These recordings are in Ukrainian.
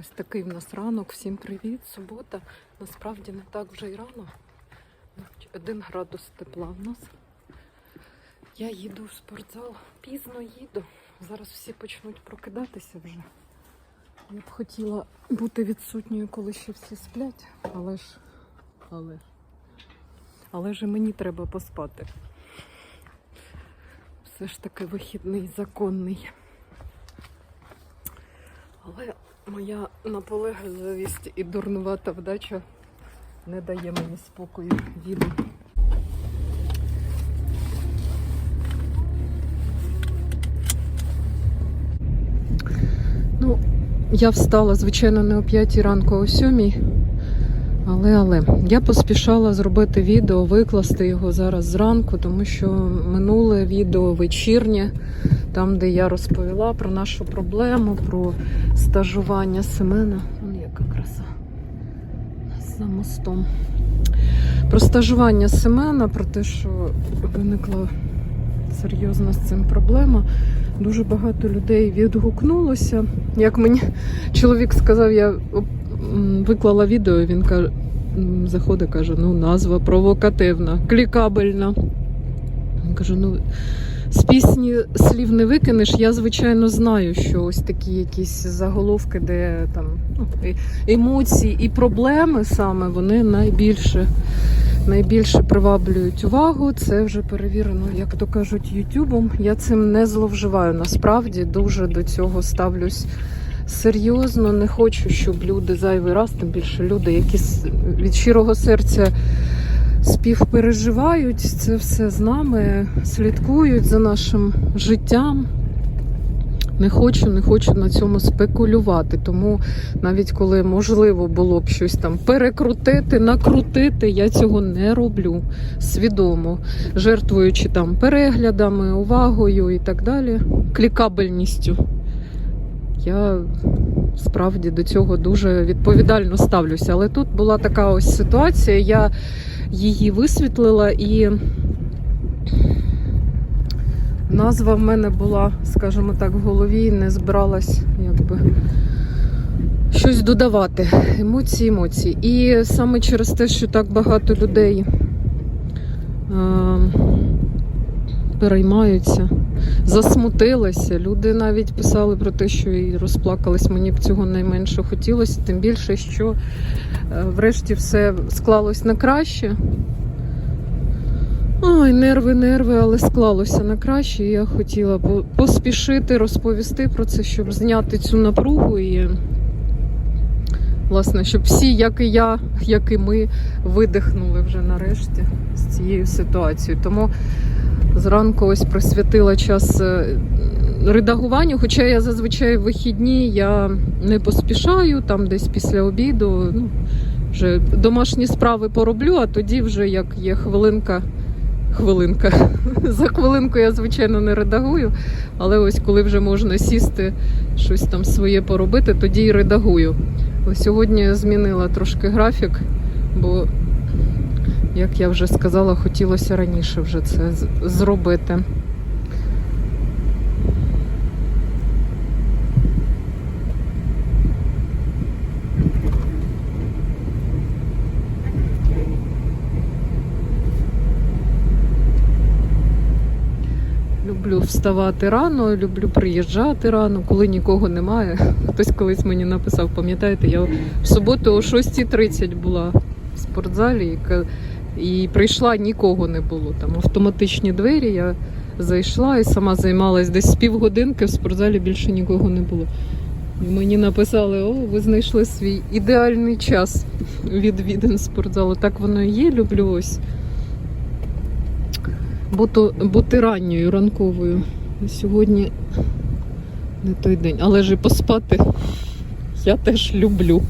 Ось такий в нас ранок. Всім привіт. Субота. Насправді не так вже й рано. Один градус тепла в нас. Я їду в спортзал. Пізно їду. Зараз всі почнуть прокидатися вже. Я б хотіла бути відсутньою, коли ще всі сплять, але ж. Але, ж- але ж і мені треба поспати. Все ж таки вихідний законний. Але моя наполегливість і дурнувата вдача не дає мені спокою. Їду. Ну, я встала, звичайно, не о 5 ранку, а о 7. Але, але я поспішала зробити відео, викласти його зараз зранку, тому що минуле відео вечірнє, там, де я розповіла про нашу проблему, про стажування Семена. Вон яка краса. За мостом. Про стажування Семена, про те, що виникла серйозна з цим проблема. Дуже багато людей відгукнулося. Як мені чоловік сказав, я виклала відео, він каже, заходить, каже, ну назва провокативна, клікабельна. Я кажу, ну пісні слів не викинеш. Я, звичайно, знаю, що ось такі якісь заголовки, де там ну, емоції і проблеми саме вони найбільше, найбільше приваблюють увагу. Це вже перевірено, як то кажуть, Ютубом. Я цим не зловживаю. Насправді дуже до цього ставлюсь серйозно. Не хочу, щоб люди зайвий раз, тим більше люди, які від щирого серця співпереживають це все з нами, слідкують за нашим життям. Не хочу, не хочу на цьому спекулювати. Тому навіть коли можливо було б щось там перекрутити, накрутити, я цього не роблю свідомо, жертвуючи там переглядами, увагою і так далі, клікабельністю. Я справді до цього дуже відповідально ставлюся. Але тут була така ось ситуація. Я її висвітлила і назва в мене була, скажімо так, в голові, не збиралась якби щось додавати. Емоції, емоції. І саме через те, що так багато людей е, переймаються, засмутилися. Люди навіть писали про те, що і розплакались. Мені б цього найменше хотілося, тим більше, що е, врешті все склалось на краще. Ой, нерви, нерви, але склалося на краще. Я хотіла по- поспішити розповісти про це, щоб зняти цю напругу і, власне, щоб всі, як і я, як і ми, видихнули вже нарешті з цією ситуацією. Тому зранку ось присвятила час е, редагуванню, хоча я зазвичай в вихідні я не поспішаю, там десь після обіду. Ну, вже домашні справи пороблю, а тоді вже як є хвилинка. Хвилинка. За хвилинку я, звичайно, не редагую, але ось коли вже можна сісти, щось там своє поробити, тоді і редагую. Ось сьогодні я змінила трошки графік, бо, як я вже сказала, хотілося раніше вже це зробити. Люблю вставати рано, люблю приїжджати рано, коли нікого немає. Хтось колись мені написав, пам'ятаєте, я в суботу о 6.30 була в спортзалі і, і прийшла, нікого не було. Там автоматичні двері, я зайшла і сама займалась десь півгодинки, в спортзалі більше нікого не було. І мені написали, о, ви знайшли свій ідеальний час відвідин спортзалу. Так воно і є, люблю ось бути, бути ранньою, ранковою. Сьогодні не той день, але ж і поспати я теж люблю.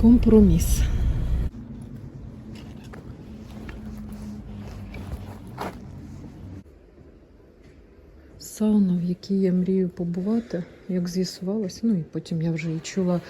Компроміс. Сауна, в якій я мрію побувати, як з'ясувалося, ну і потім я вже і чула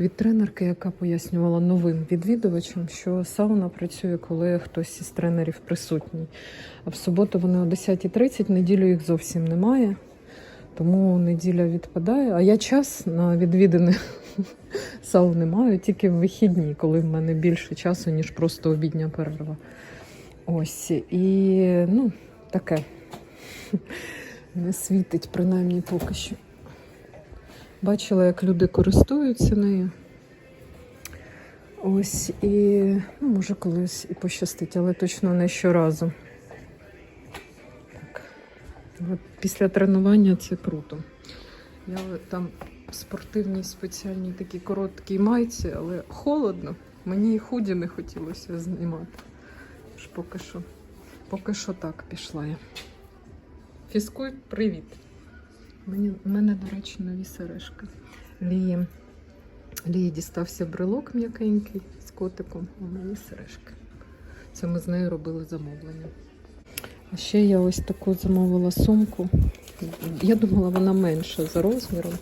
від тренерки, яка пояснювала новим відвідувачам, що сауна працює, коли хтось із тренерів присутній. А в суботу вони о 10.30, неділю їх зовсім немає. Тому неділя відпадає. А я час на відвідини сауни маю тільки в вихідні, коли в мене більше часу, ніж просто обідня перерва. Ось. І ну, таке. Не світить, принаймні поки що. Бачила, як люди користуються нею. Ось і ну, може колись і пощастить, але точно не щоразу. Так. От після тренування це круто. Я там в спортивній спеціальній такій короткій майці, але холодно. Мені і худі не хотілося знімати. Тож поки що, поки що так пішла я. Фізкуй, привіт. Мені, в мене, до речі, нові сережки. Лії, Лії дістався брелок м'якенький з котиком, а мені сережки. Це ми з нею робили замовлення. А ще я ось таку замовила сумку. Я думала, вона менша за розміром.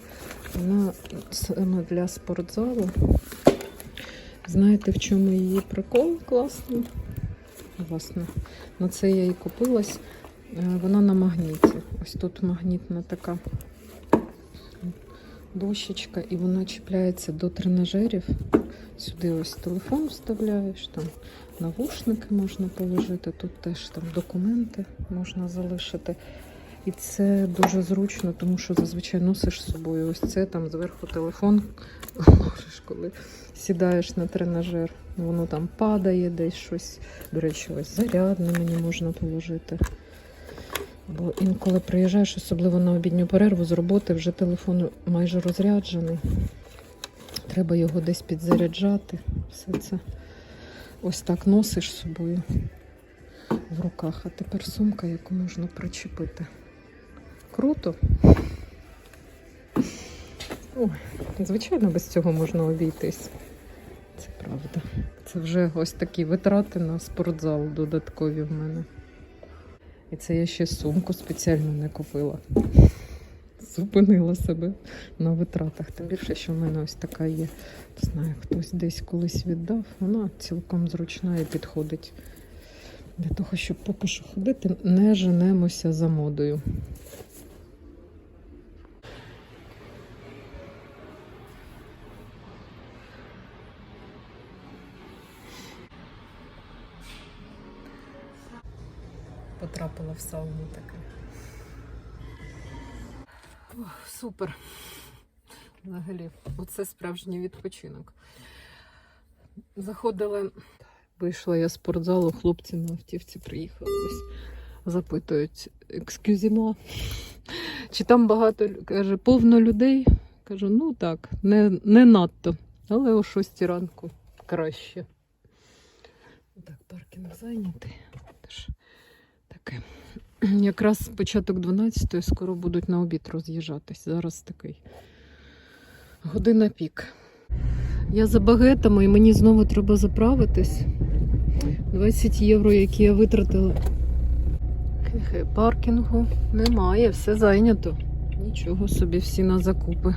Вона саме для спортзалу. Знаєте, в чому її прикол класний? Власне, на це я і купилась. Е, Вона на магніті. Ось тут магнітна така дощечка, і вона чіпляється до тренажерів. Сюди ось телефон вставляєш, там навушники можна положити, тут теж там документи можна залишити. І це дуже зручно, тому що зазвичай носиш з собою ось це там зверху телефон ложиш, коли сідаєш на тренажер. Воно там падає десь щось. До речі, ось зарядне мені можна положити. Бо інколи приїжджаєш, особливо на обідню перерву з роботи, вже телефон майже розряджений. Треба його десь підзаряджати. Все це ось так носиш з собою в руках. А тепер сумка, яку можна причепити. Круто. Ой, звичайно, без цього можна обійтись. Це правда. Це вже ось такі витрати на спортзал додаткові в мене. І це я ще сумку спеціально не купила. Зупинила себе на витратах. Тим більше, що в мене ось така є. Не знаю, хтось десь колись віддав. Вона цілком зручна і підходить. Для того, щоб поки що ходити, не женемося за модою. Потрапила в сауну таке. Ох, супер. Взагалі, оце справжній відпочинок. Заходили, вийшла я з спортзалу, хлопці на автівці приїхали ось. Запитують, екскюзімо, чи там багато каже, повно людей. Кажу, ну так, не, не надто, але о 6 ранку краще. Так, паркінг зайнятий. Таке. Якраз початок 12-ї скоро будуть на обід роз'їжджатись. Зараз такий година пік. Я за багетами і мені знову треба заправитись. 20 євро, які я витратила. Паркінгу немає, все зайнято. Нічого собі, всі на закупи.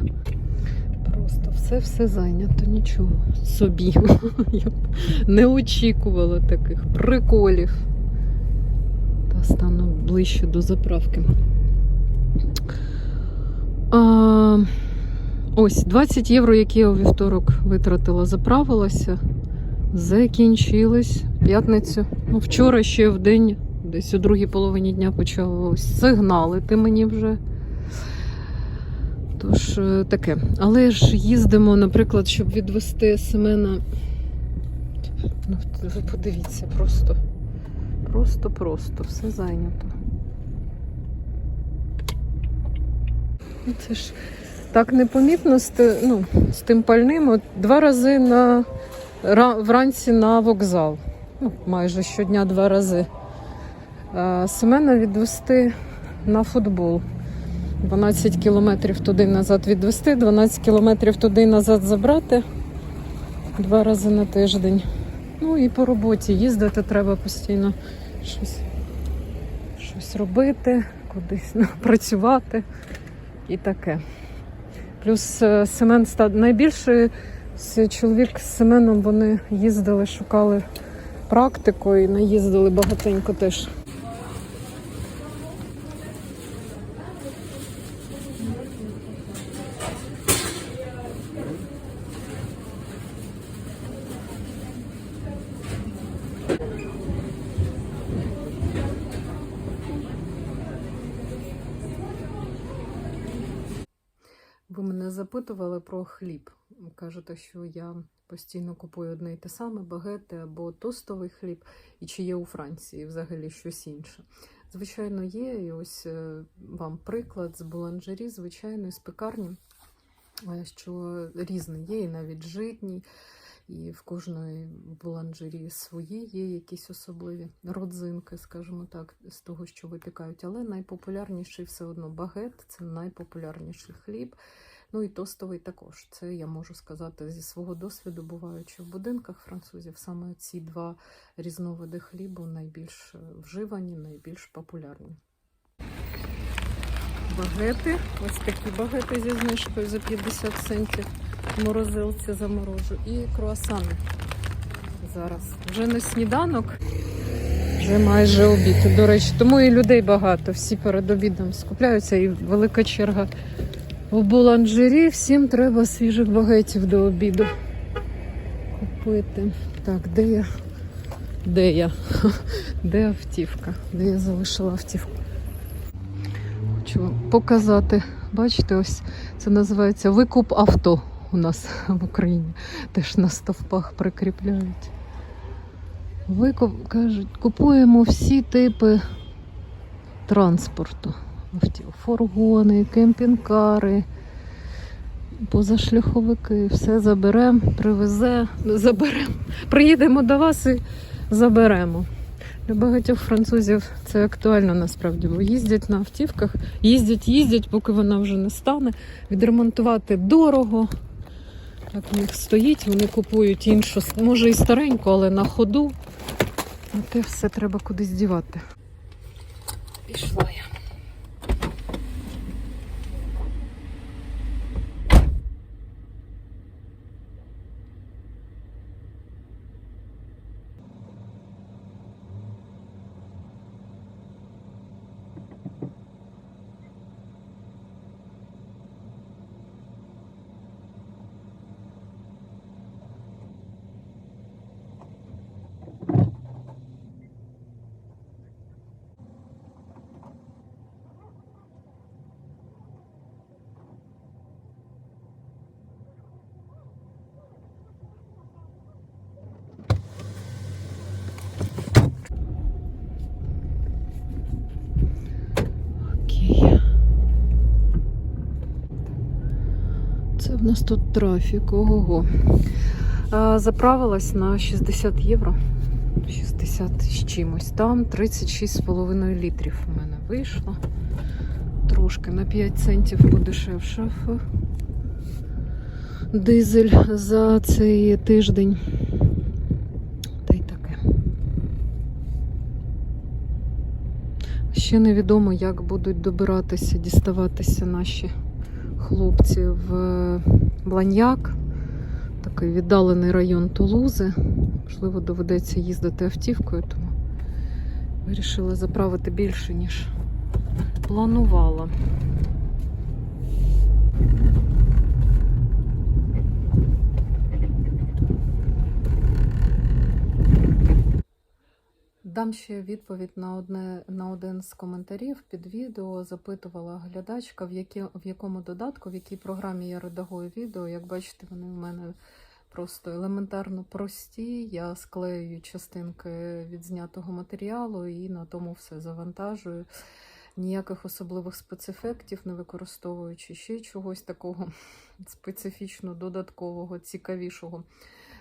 Просто все-все зайнято, нічого собі. Я б не очікувала таких приколів. Та стану ближче до заправки. А, ось 20 євро, які я у вівторок витратила, заправилася. Закінчились п'ятницю. Ну, вчора ще в день, десь у другій половині дня почав сигналити мені вже. Тож е, таке. Але ж їздимо, наприклад, щоб відвести Семена. Ну, ви подивіться, просто. Просто-просто, все зайнято. Ну, Це ж так непомітно з, ну, з тим пальним. От два рази на, ра- вранці на вокзал. Ну, майже щодня два рази. Семена відвести на футбол. 12 кілометрів туди назад відвести, 12 кілометрів туди назад забрати. Два рази на тиждень. Ну і по роботі їздити треба постійно щось, щось робити, кудись працювати і таке. Плюс е, Семен став найбільше чоловік з Семеном вони їздили, шукали практику і наїздили багатенько теж. Запитували про хліб. Кажете, що я постійно купую одне й те саме багети або тостовий хліб, і чи є у Франції взагалі щось інше. Звичайно, є. І ось е, вам приклад з буланжері, звичайної з пекарні, е, що різний є, і навіть житній. І в кожної буланжері свої є якісь особливі родзинки, скажімо так, з того, що випікають. Але найпопулярніший все одно багет це найпопулярніший хліб. Ну і тостовий також. Це я можу сказати зі свого досвіду, буваючи в будинках французів, саме ці два різновиди хлібу найбільш е, вживані, найбільш популярні. Багети, ось такі багети зі знижкою за 50 центів. Морозилці заморожу. І круасани. Зараз. Вже не сніданок, вже майже обід. До речі, тому і людей багато. Всі перед обідом скупляються і велика черга в буланжері. Всім треба свіжих багетів до обіду купити. Так, де я? Де я? Де автівка? Де я залишила автівку? Хочу вам показати. Бачите, ось це називається викуп авто у нас в Україні. Теж на стовпах прикріпляють. Викуп, кажуть, купуємо всі типи транспорту. Фургони, кемпінг-кари, позашляховики, все заберемо, привезе, заберемо. Приїдемо до вас і заберемо. Для багатьох французів це актуально насправді, бо їздять на автівках, їздять, їздять, поки вона вже не стане. Відремонтувати дорого. Так у них стоїть, вони купують іншу, може і стареньку, але на ходу. А те все треба кудись дівати. Пішла я. Окей. Це в нас тут трафік. Ого. Заправилась на 60 євро. 60 з чимось. Там 36,5 літрів у мене вийшло. Трошки на 5 центів подешевшав дизель за цей тиждень. Та й таке. Ще невідомо, як будуть добиратися, діставатися наші хлопці в Бланьяк, такий віддалений район Тулузи. Можливо, доведеться їздити автівкою, тому вирішила заправити більше, ніж планувала. Дам ще відповідь на одне на один з коментарів під відео. Запитувала глядачка, в, які, в якому додатку, в якій програмі я редагую відео. Як бачите, вони в мене просто елементарно прості. Я склеюю частинки від знятого матеріалу і на тому все завантажую. Ніяких особливих спецефектів не використовуючи ще чогось такого специфічно додаткового, цікавішого.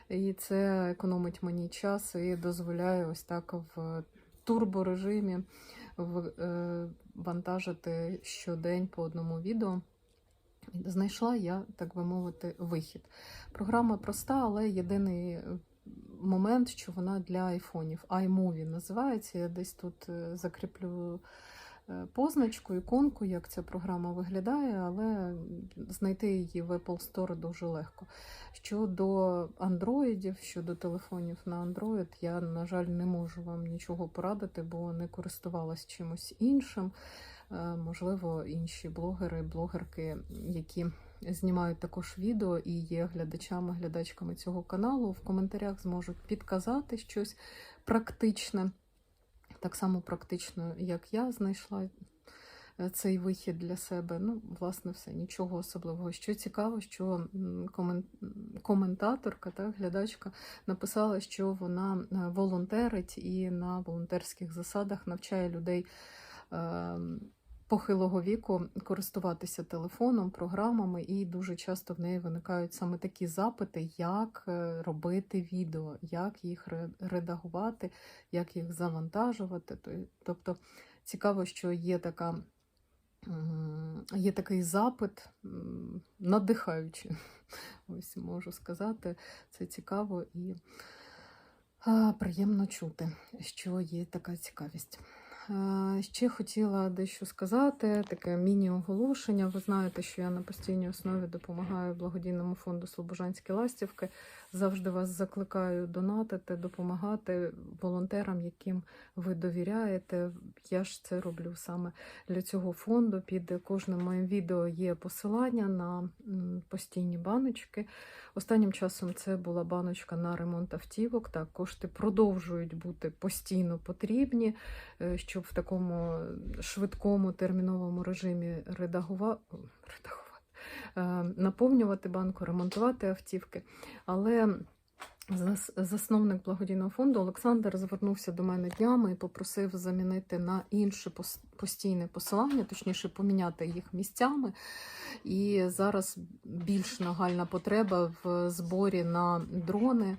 І це економить мені час і дозволяє ось так в турборежимі е, вантажити щодень по одному відео. Знайшла я, так би мовити, вихід. Програма проста, але єдиний момент, що вона для айфонів. iMovie називається. Я десь тут е, закріплю е, позначку, іконку, як ця програма виглядає, але знайти її в Apple Store дуже легко. Щодо андроїдів, щодо телефонів на Android, я, на жаль, не можу вам нічого порадити, бо не користувалась чимось іншим. Е, Можливо, інші блогери, блогерки, які знімають також відео і є глядачами, глядачками цього каналу, в коментарях зможуть підказати щось практичне, так само практично, як я знайшла е, цей вихід для себе. Ну, власне, все, нічого особливого. Що цікаво, що коментаторка, так, глядачка написала, що вона е, волонтерить і на волонтерських засадах навчає людей. Похилого віку користуватися телефоном, програмами, і дуже часто в неї виникають саме такі запити, як е, робити відео, як їх редагувати, як їх завантажувати. Тобто цікаво, що є така. Є такий запит, надихаючий, ось можу сказати. Це цікаво і приємно чути, що є така цікавість. Е, Ще хотіла дещо сказати, таке міні-оголошення. Ви знаєте, що я на постійній основі допомагаю благодійному фонду Слобожанські ластівки. Завжди вас закликаю донатити, допомагати волонтерам, яким ви довіряєте. Я ж це роблю саме для цього фонду. Під кожним моїм відео є посилання на постійні баночки. Останнім часом це була баночка на ремонт автівок. Так, кошти продовжують бути постійно потрібні, е, щоб в такому швидкому терміновому режимі редагувати. Е, наповнювати банку, ремонтувати автівки. Але засновник благодійного фонду Олександр звернувся до мене днями і попросив замінити на інше постійне посилання, точніше поміняти їх місцями. І зараз більш нагальна потреба в зборі на дрони.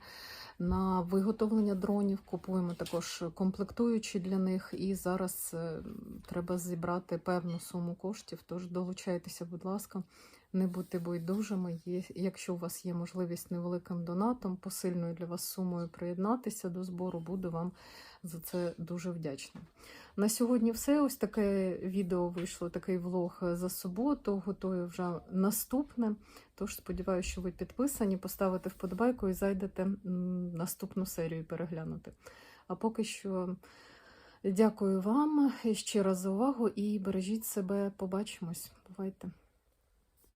На виготовлення дронів купуємо також комплектуючі для них, і зараз е, треба зібрати певну суму коштів. Тож долучайтеся, будь ласка, не будьте байдужими. Якщо у вас є можливість невеликим донатом, посильною для вас сумою приєднатися до збору, буду вам за це дуже вдячна. На сьогодні все. Ось таке відео вийшло, такий влог за суботу. Готую вже наступне. Тож сподіваюся, що ви підписані, поставите вподобайку і зайдете наступну серію переглянути. А поки що дякую вам ще раз за увагу і бережіть себе. Побачимось. Бувайте!